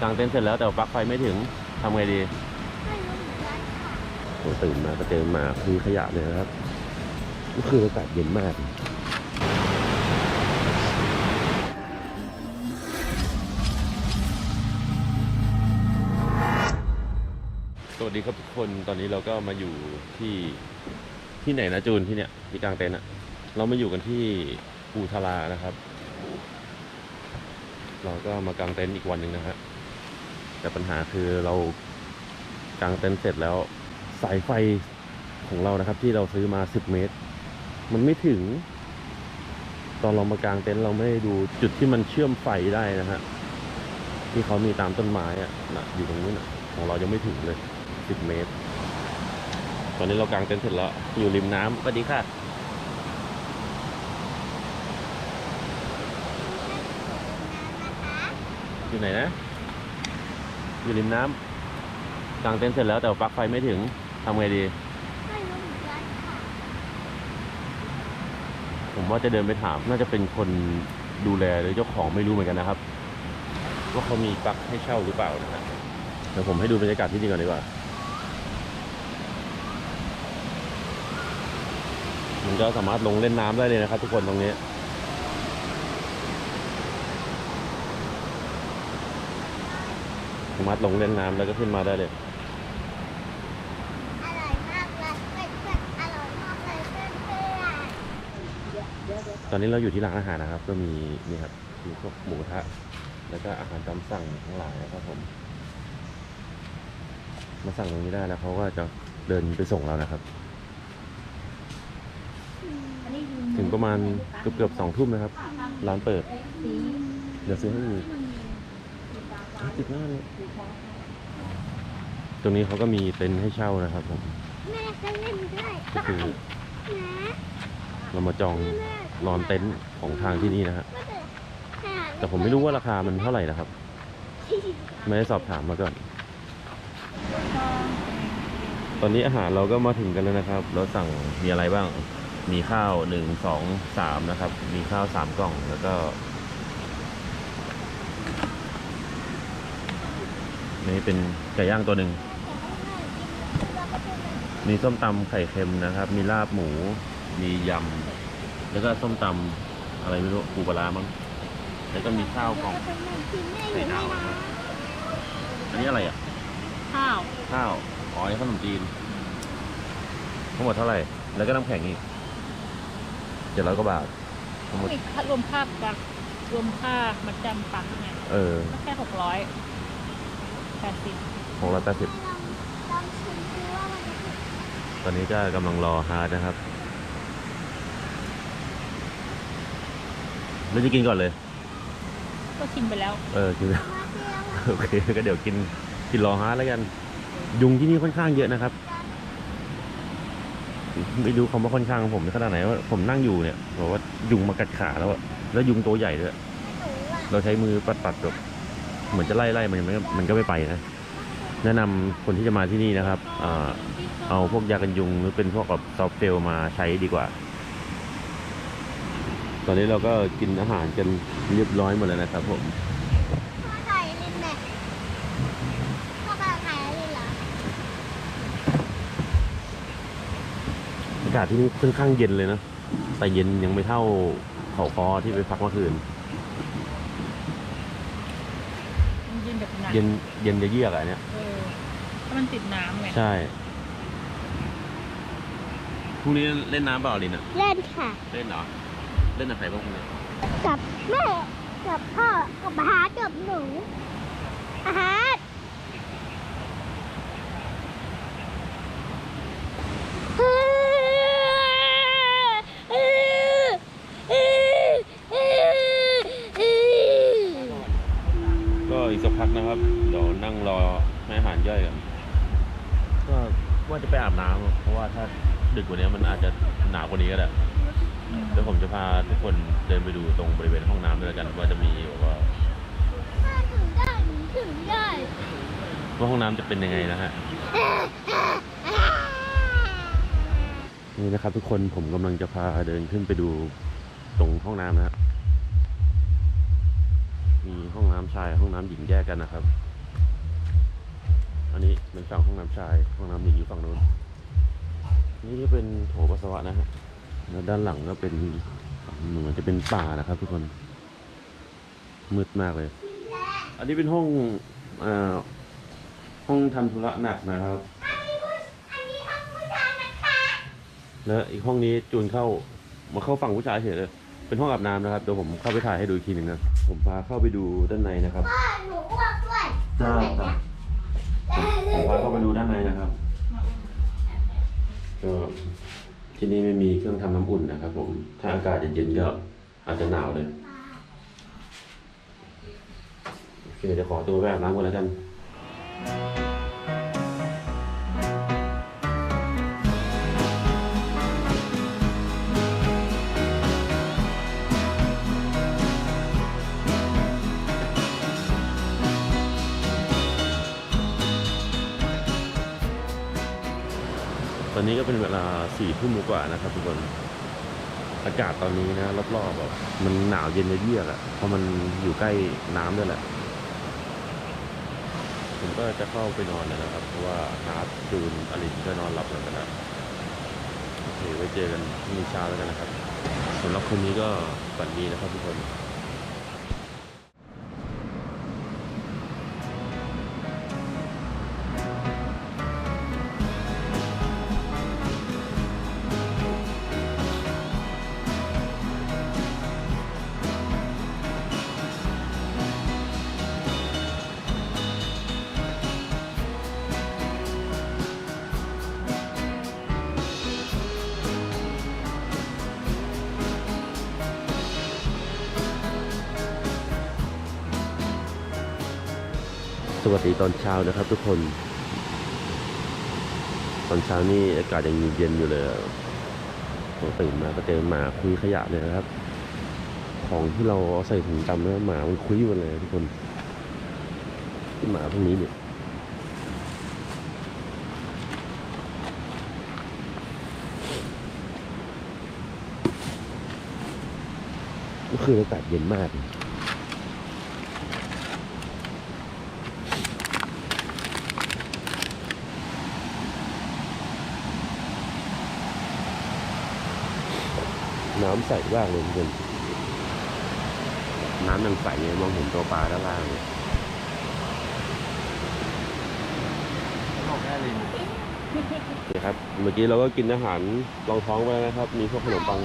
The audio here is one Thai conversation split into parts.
กางเต็นท์เสร็จแล้วแต่ว่าปลั๊กไฟไม่ถึงทำไงดีไม่รู้เหมือนกันค่ะโอ้ตื่นมาก็เจอหมาคุยขยะเลยนะครับก็คืออากาศเย็นมากสวัสดีครับทุกคนตอนนี้เราก็มาอยู่ที่ที่ไหนนะจูนที่เนี่ยที่กลางเต็นท์อะเรามาอยู่กันที่ปูทารานะครับ เราก็มากางเต็นท์อีกวันหนึ่งนะฮะ แต่ปัญหาคือเรากางเต็นท์เสร็จแล้ว สายไฟของเรานะครับ ที่เราซื้อมา 10 เมตร มันไม่ถึง ตอนเรามากางเต็นท์เราไม่ได้ดูจุดที่มันเชื่อมไฟได้นะฮะที่เขามีตามต้นไม้อะนะอยู่ตรงนู้นอะของเรายังไม่ถึงเลย 10 เมตร ตอนนี้เรากางเต็นท์เสร็จแล้ว อยู่ริมน้ำสวัสดีค่ะอยู่ไหนนะ อยู่ริมน้ำกางเต็นท์เสร็จแล้วแต่ปลั๊กไฟไม่ถึงทำไงดี ไม่รู้เหมือนกันค่ะผมว่าจะเดินไปถามน่าจะเป็นคนดูแลหรือเจ้าของไม่รู้เหมือนกันนะครับ ว่าเขามีปลั๊กให้เช่าหรือเปล่านะฮะเดี๋ยวผมให้ดูบรรยากาศที่นี่ก่อนดีกว่า มันก็สามารถลงเล่นน้ำได้เลยนะครับ ทุกคนตรงนี้ สามารถลงเล่นน้ำแล้วก็ขึ้นมาได้เลยอร่อยมากเลยเพื่อนๆอร่อยมากเลยเพื่อนตอนนี้เราอยู่ที่ร้านอาหารนะครับ ก็มีนี่ครับมีพวกหมูกระทะแล้วก็อาหารตามสั่งทั้งหลายนะครับผม มาสั่งตรงนี้ได้แล้วเขาก็จะเดินไปส่งเรานะครับ ถึงประมาณเกือบเกือบๆสองทุ่มนะครับ ร้านเปิด เดี๋ยวซื้อให้อีก ติดหน้าเลยตรงนี้เขาก็มีเต็นท์ให้เช่านะครับผมๆแม่ก็เล่นด้วยก็คือนะเรามาจองแม่นอนเต็นท์ของทางที่นี่นะฮะก็จะหาแต่ผมไม่รู้ว่าราคามันเท่าไหร่นะครับ ไม่ได้สอบถามมาก่อน ตอนนี้อาหารเราก็มาถึงกันแล้วนะครับ เราสั่งมีอะไรบ้าง มีข้าวหนึ่งสองสามนะครับ มีข้าวสามกล่องแล้วก็ นี่เป็นไก่ย่างตัวหนึ่ง มีส้มตำไข่เค็มนะครับ มีลาบหมู มียำ แล้วก็ส้มตำอะไรไม่รู้ปูปลาร้ามั้ง แล้วก็มีข้าวกล่องไข่ดาวนะครับอันนี้อะไรอะ ข้าว ข้าว อ๋อนี่ขนมจีน ทั้งหมดเท่าไหร่ แล้วก็น้ำแข็งอีกเจ็ดร้อยกว่าบาท ทั้งหมดอีกรวมค่าปักรวมค่ามัดจำปักไงเออ ก็แค่หกร้อย แปดสิบหกร้อยแปดสิบลองชิมดูว่ามันจะถูกตอนนี้ก็กำลังรอฮาร์ดนะครับเราจะกินก่อนเลย ก็ชิมไปแล้วเออกิน มาเที่ยวโอเคก็เดี๋ยวกินกินรอฮาร์ดแล้วกัน ยุงที่นี่ค่อนข้างเยอะนะครับ ไม่รู้คำว่าค่อนข้างของผมขนาดไหนว่าผมนั่งอยู่เนี่ยบอกว่ายุงมากัดขาแล้วอะแล้วยุงตัวใหญ่ด้วย หนูอะเราใช้มือปัดปัดๆแบบ เหมือนจะไล่ไล่มันมันก็มันก็ไม่ไปนะแนะนำคนที่จะมาที่นี่นะครับเอาพวกยากันยุงหรือเป็นพวกแบบซอฟเฟลมาใช้ดีกว่า ตอนนี้เราก็กินอาหารกันเรียบร้อยหมดแล้วนะครับผมอากาศที่นี่ค่อนข้างเย็นเลยนะแต่เย็นยังไม่เท่าเขาคอที่ไปพักเมื่อคืนเย็นแบบหนักเย็นเย็นจะเยือกอะเนี่ยเออถ้ามันติดน้ำไงใช่ พรุ่งนี้เล่นน้ำเปล่าลินอะเล่นค่ะ เล่นเหรอ เล่นกับใครบ้างพรุ่งนี้กับแม่กับพ่อกับฮาร์ดกับหนูอาฮาร์ด ดึกกว่านี้มันอาจจะหนาวกว่านี้ก็ได้เดี๋ยวผมจะพาทุกคนเดินไปดูตรงบริเวณห้องน้ำด้วยกัน ว่าจะมีแบบว่าถึงได้ถึงได้ว่าห้องน้ำจะเป็นยังไงนะฮะนี่นะครับ ทุกคนผมกำลังจะพาเดินขึ้นไปดูตรงห้องน้ำนะฮะมีห้องน้ำชายห้องน้ำหญิงแยกกันนะครับ อันนี้เป็นฝั่งห้องน้ำชาย ห้องน้ำหญิงอยู่ฝั่งนู้น นี่ก็เป็นโถปัสสาวะนะฮะแล้วด้านหลังก็เป็นเหมือนจะเป็นป่านะครับทุกคน มืดมากเลย อันนี้เป็นห้องอ่าห้องทำธุระหนักนะครับอันนี้ห้องผู้ชายนะคะแล้วอีกห้องนี้จูนเข้ามาเข้าฝั่งผู้ชายเฉยเลยเป็นห้องอาบน้ำนะครับเดี๋ยวผมเข้าไปถ่ายให้ดูอีกทีหนึ่งนะผมพาเข้าไปดูด้านในนะครับพ่อหนูอ้วกด้วยได้ครับผมพาเข้าไปดูด้านในนะครับ ก็ที่นี่ไม่มีเครื่องทำน้ำอุ่นนะครับผม ถ้าอากาศเย็นๆก็อาจจะหนาวเลย โอเคเดี๋ยวขอตัวไปอาบน้ำก่อนแล้วกัน ตอนนี้ก็เป็นเวลาสี่ทุ่มกว่านะครับทุกคน อากาศตอนนี้นะรอบๆแบบมันหนาวเย็นเยือกอะเพราะมันอยู่ใกล้น้ำด้วยแหละ ผมก็จะเข้าไปนอนแล้วนะครับ เพราะว่าฮาร์จูนอลินก็นอนหลับแล้วกันนะโอเคไว้เจอกันพรุ่งนี้เช้าแล้วกันนะครับสำหรับคืนนี้ก็ฝันดีนะครับทุกคน สวัสดีตอนเช้านะครับทุกคน ตอนเช้านี่อากาศยังเย็นอยู่เลยผมตื่นมาก็เจอหมาคุยขยะเลยนะครับ ของที่เราเอาใส่ถุงดำแล้วหมามันคุยหมดเลยทุกคนหมาพวกนี้เนี่ยเมื่อคืนอากาศเย็นมากเลยำใสมากเลยทุกคนน้ำยังใสเลยมองเห็นตัวปลาด้านล่างเลยบอกแม่ลินนี่ครับ เมื่อกี้เราก็กินอาหารรองท้องไปแล้วนะครับ มีพวกขนมปัง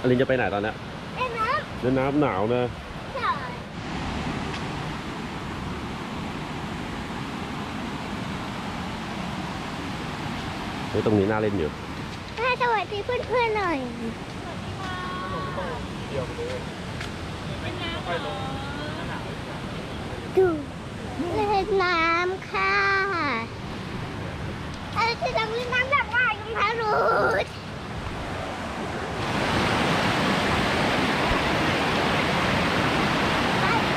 อลินจะไปไหนตอนนี้เอ็นนะเล่นน้ำหนาวนะเฮ้ยตรงนี้น่าเล่นอยู่ สวัสดีเพื่อนๆหน่อยเดียวไปเลยค่อยลงหนาวดูเล่นน้ำค่ะ เออจะต้องเล่นน้ำแบบว่าคุณพารุษไปไ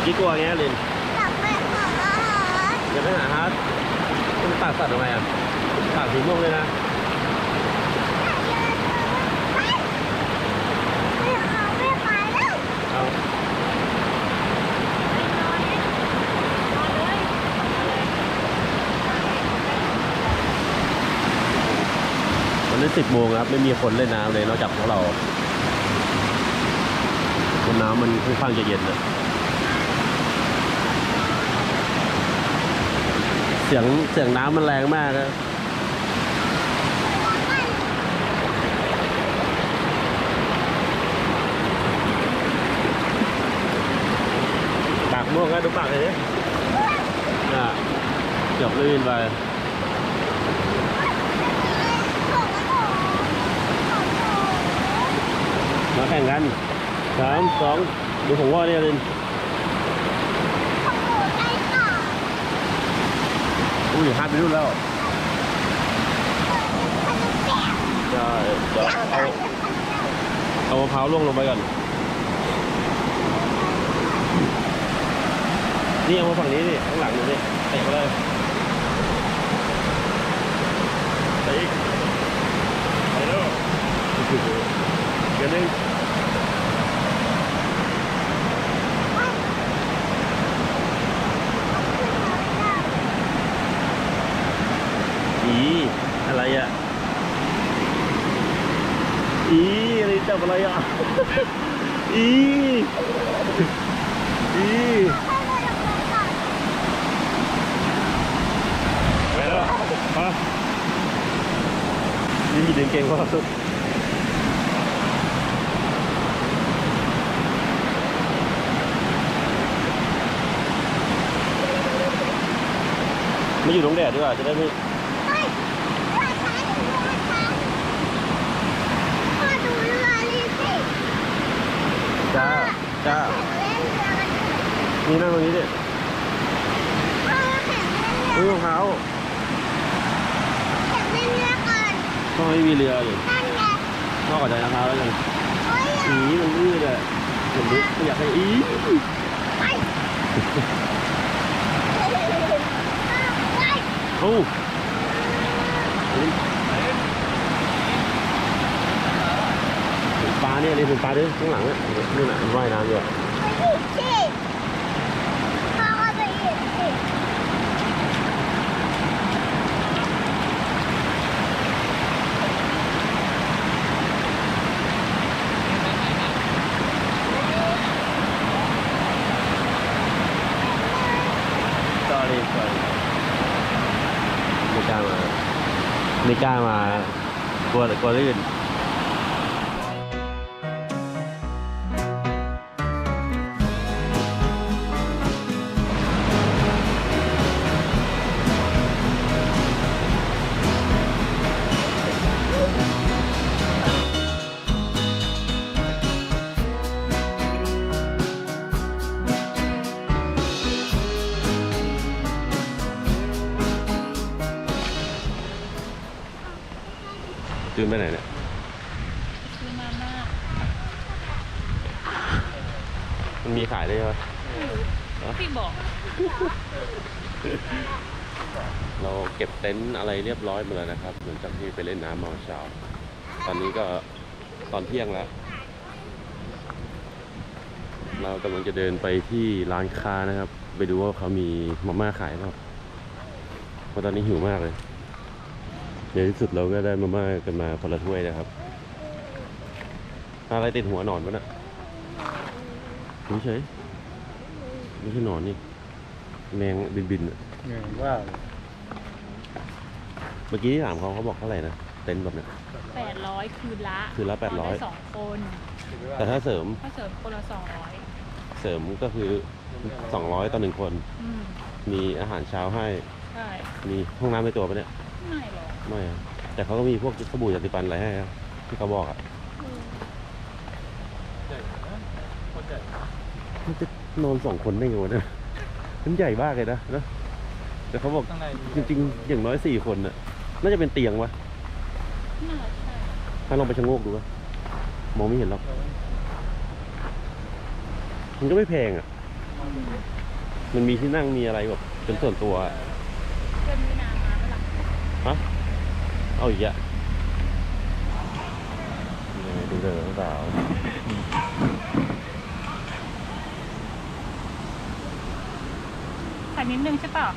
ป เมื่อกี้กลัวไงลินกลับไปหาอย่าไปหาฮาร์ดมันปากสัตว์ทำไมอะปากสีม่วงเลยนะไม่เอาไม่ไปแล้วเอามันได้สิบโมงครับ ไม่มีคนเล่นน้ำเลยนอกจากพวกเราบนน้ำมันค่อนข้างจะเย็นนะ สียงเสียงน้ำมันแรงมากนะปากม่วงก็ดูปากเลยน่ะเกือบลื่นไปมาแข่งกันสามสองดูของว่าเนี่ยลิน อุ้ยฮาร์ดไปรุ่นแล้วใช่เดี๋ยวเอาเอามะพร้าวล่วงลงไปก่อน นี่เอามาฝั่งนี้ดิข้างหลังดูดิเตะมาเลยเตะอีกไปเร็วเดี๋ยวนึงอีอะไรอะ อี อะไรจับอะไรอะ อีอีไปแล้วมานี่มีเดินเก่งกว่าสุดไม่อยู่ตรงแดดดีกว่าจะได้ไม่ เฮ้ยเรือช้าหรือเรือช้าพ่อดูเรือนี่สิ จ้าจ้า แข่งเล่นเรือกันเถอะ นี่นั่งตรงนี้ดิพ่อแข่งเล่นเรืออุ้ยรองเท้าแข่งเล่นเรือก่อนพ่อไม่มีเรืออยู่นั่นไงพ่อขอใจรองเท้าแล้วกันโอ้ยอีมันลื่นเลยผมนึกไม่อยากให้อีไปไปโอ้เห็นปลาเนี่ยนี่เป็นปลาด้วยข้างหลังเนี่ยนี่น่ะมันว่ายน้ำอยู่อะ ไปอีกสิพ่อก็ไปอีกสิ สอรี่สอรี่ไม่กล้ามาไม่ กล้ามา กลัวกลัวลื่นจืน มันมีขายได้วยใช่ไหมพี่บอก เราเก็บเต็นท์อะไรเรียบร้อยหมดแล้วนะครับหลังจากที่ไปเล่นน้ำมาเช้า ตอนนี้ก็ตอนเที่ยงแล้ว เรากำลังจะเดินไปที่ร้านค้านะครับ ไปดูว่าเขามีมาม่าขายเปล่าเพราะตอนนี้หิวมากเลยในที่สุดเราก็ได้มาม่ากันมาคนละถ้วยนะครับ อะไรติดหัวหนอนปะน่ะ ไม่ใช่ไม่ใช่หนอนนี่แมงบินบินๆอะหนึ่งว่าเมื่อกี้ที่ถามเขาเขาบอกเท่าไหร่นะเต็นท์แบบเนี้ย แปดร้อยคืนละคืนละ800 นได้สองคนแต่ถ้าเสริมถ้าเสริมคนละสองร้อยเสริมก็คือ 200ต่อหนึ่งคน อืมมีอาหารเช้าให้ ใช่มีห้องน้ำในตัวปะเนี่ย ไม่หรอกไม่อะแต่เขาก็มีพวกสบู่ยาสีฟันอะไรให้ครับที่เขาบอกอะ มันจะนอนสองคนได้ไงวะเนี่ยมันใหญ่มากเลยนะนะแต่เขาบอกข้างในจริง ๆ อย่างน้อยสี่คนน่ะ น่าจะเป็นเตียงวะน่าใช่ถ้าลองไปชะโงกดูวะมองไม่เห็นหรอกมันก็ไม่แพงอะ มันมีที่นั่งมีอะไรแบบเป็นส่วนตัวอะเพื่อนวินามาเมื่อไหร่ฮะเอาอีกอะนี่ดูเด้อสาว ใส่ นิดนึงใช่เปล่า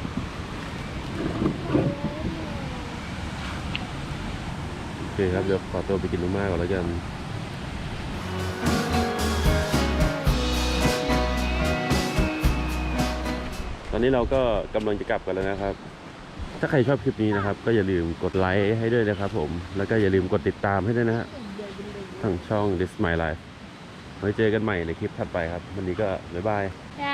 โอเคครับ เดี๋ยวขอตัวไปกินมาม่าก่อนแล้วกันตอนนี้เราก็กำลังจะกลับกันแล้วนะครับ ถ้าใครชอบคลิปนี้นะครับ ก็อย่าลืมกดไลค์ให้ด้วยนะครับผม แล้วก็อย่าลืมกดติดตามให้ด้วยนะฮะทางช่อง This My Life ไว้เจอกันใหม่ในคลิปถัดไปครับ วันนี้ก็บ๊ายบายจ้า